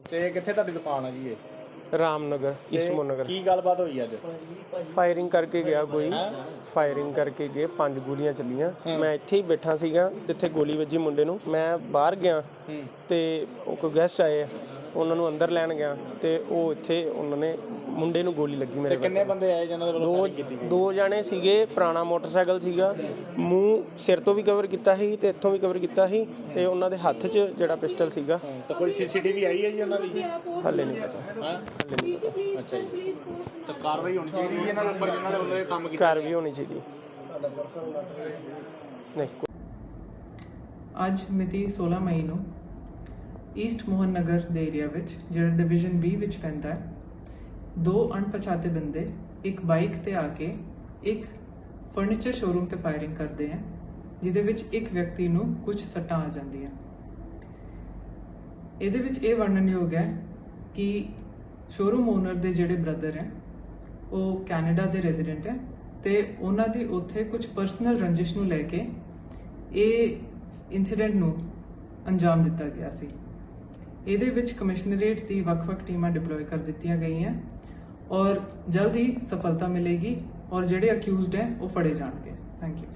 ਤੇ ਕਿੱਥੇ ਤੁਹਾਡੀ ਦੁਕਾਨ ਆ ਜੀ ਇਹ? ਰਾਮਨਗਰ ਈਸਟਮੋਨ ਨਗਰ ਕੀ ਗੱਲਬਾਤ ਹੋਈ ਅੱਜ? ਫਾਇਰਿੰਗ ਕਰਕੇ ਗਿਆ ਕੋਈ। ਫਾਇਰਿੰਗ ਕਰਕੇ ਗਏ ਪੰਜ ਗੋਲੀਆਂ ਚੱਲੀਆਂ। ਮੈਂ ਇੱਥੇ ਹੀ ਬੈਠਾ ਸੀਗਾ ਜਿੱਥੇ ਗੋਲੀ ਵੱਜੀ ਮੁੰਡੇ ਨੂੰ। ਮੈਂ ਬਾਹਰ ਗਿਆ ਤੇ ਉਹ ਕੋਈ ਗੈਸਟ ਆਏ ਆ, ਉਹਨਾਂ ਨੂੰ ਅੰਦਰ ਲੈਣ ਗਿਆ ਤੇ ਉਹ ਇੱਥੇ ਉਹਨਾਂ ਨੇ ਮੁੰਡੇ ਨੂੰ ਗੋਲੀ ਲੱਗੀ ਮੇਰੇ ਕਿੰਨੇ ਬੰਦੇ ਆਏ ਜਿਨ੍ਹਾਂ ਦੇ ਵੱਲੋਂ ਦੋ ਦੋ ਜਾਣੇ ਸੀਗੇ ਪੁਰਾਣਾ ਮੋਟਰਸਾਈਕਲ ਸੀਗਾ। ਮੂੰਹ ਸਿਰ ਤੋਂ ਵੀ ਕਵਰ ਕੀਤਾ ਸੀ ਤੇ ਇੱਥੋਂ ਵੀ ਕਵਰ ਕੀਤਾ ਸੀ ਤੇ ਉਹਨਾਂ ਦੇ ਹੱਥ 'ਚ ਜਿਹੜਾ ਪਿਸਟਲ ਸੀਗਾ। ਤਾਂ ਕੋਈ ਸੀਸੀਟੀਵੀ ਆਈ ਹੈ ਜੀ ਉਹਨਾਂ ਦੀ? ਹੱਲੇ ਨਹੀਂ ਪਤਾ। ਹਾਂ? ਅੱਛਾ ਜੀ ਤਾਂ ਕਾਰਵਾਈ ਹੋਣੀ ਚਾਹੀਦੀ ਹੈ। ਇਹਨਾਂ ਦੇ ਉੱਪਰ ਜਿਨ੍ਹਾਂ ਦੇ ਵੱਲੋਂ ਇਹ ਕੰਮ ਕੀਤਾ ਘਰ ਵੀ ਹੋਣੀ ਚਾਹੀਦੀ ਨਹੀਂ ਅੱਜ ਮਿਤੀ 16 ਮਈ ਨੂੰ ਈਸਟ ਮੋਹਨ ਨਗਰ ਦੇ ਏਰੀਆ ਵਿੱਚ ਜਿਹੜਾ ਡਿਵੀਜ਼ਨ B ਵਿੱਚ ਪੈਂਦਾ ਹੈ ਦੋ ਅਣਪਛਾਤੇ ਬੰਦੇ ਇੱਕ ਬਾਈਕ ਤੇ ਆ ਕੇ ਇੱਕ ਫਰਨੀਚਰ ਸ਼ੋਰੂਮ ਤੇ ਫਾਇਰਿੰਗ ਕਰਦੇ ਹਨ ਜਿਹਦੇ ਵਿੱਚ ਇੱਕ ਵਿਅਕਤੀ ਨੂੰ ਕੁਝ ਸੱਟਾਂ ਆ ਜਾਂਦੀਆਂ। ਇਹਦੇ ਵਿੱਚ ਇਹ ਵਰਣਨਯੋਗ ਹੈ ਕਿ ਸ਼ੋਰੂਮ ਓਨਰ ਦੇ ਜਿਹੜੇ ਬ੍ਰਦਰ ਹੈ, ਉਹ ਕੈਨੇਡਾ ਦੇ ਰੈਜ਼ੀਡੈਂਟ ਹੈ ਤੇ ਉਹਨਾਂ ਦੀ ਉੱਥੇ ਕੁਝ ਪਰਸਨਲ ਰੰਜਿਸ਼ ਨੂੰ ਲੈ ਕੇ ਇਹ ਇਨਸੀਡੈਂਟ ਨੂੰ ਅੰਜਾਮ ਦਿੱਤਾ ਗਿਆ ਸੀ। ਇਹਦੇ ਵਿੱਚ ਕਮਿਸ਼ਨਰੇਟ ਦੀ ਵੱਖ-ਵੱਖ ਟੀਮਾਂ ਡਿਪਲੋਏ ਕਰ ਦਿੱਤੀਆਂ ਗਈਆਂ ਔਰ ਜਲਦ ਹੀ ਸਫਲਤਾ ਮਿਲੇਗੀ ਔਰ ਜਿਹੜੇ ਅਕਿਊਜ਼ਡ ਹੈ, ਉਹ ਫੜੇ ਜਾਣਗੇ। Thank you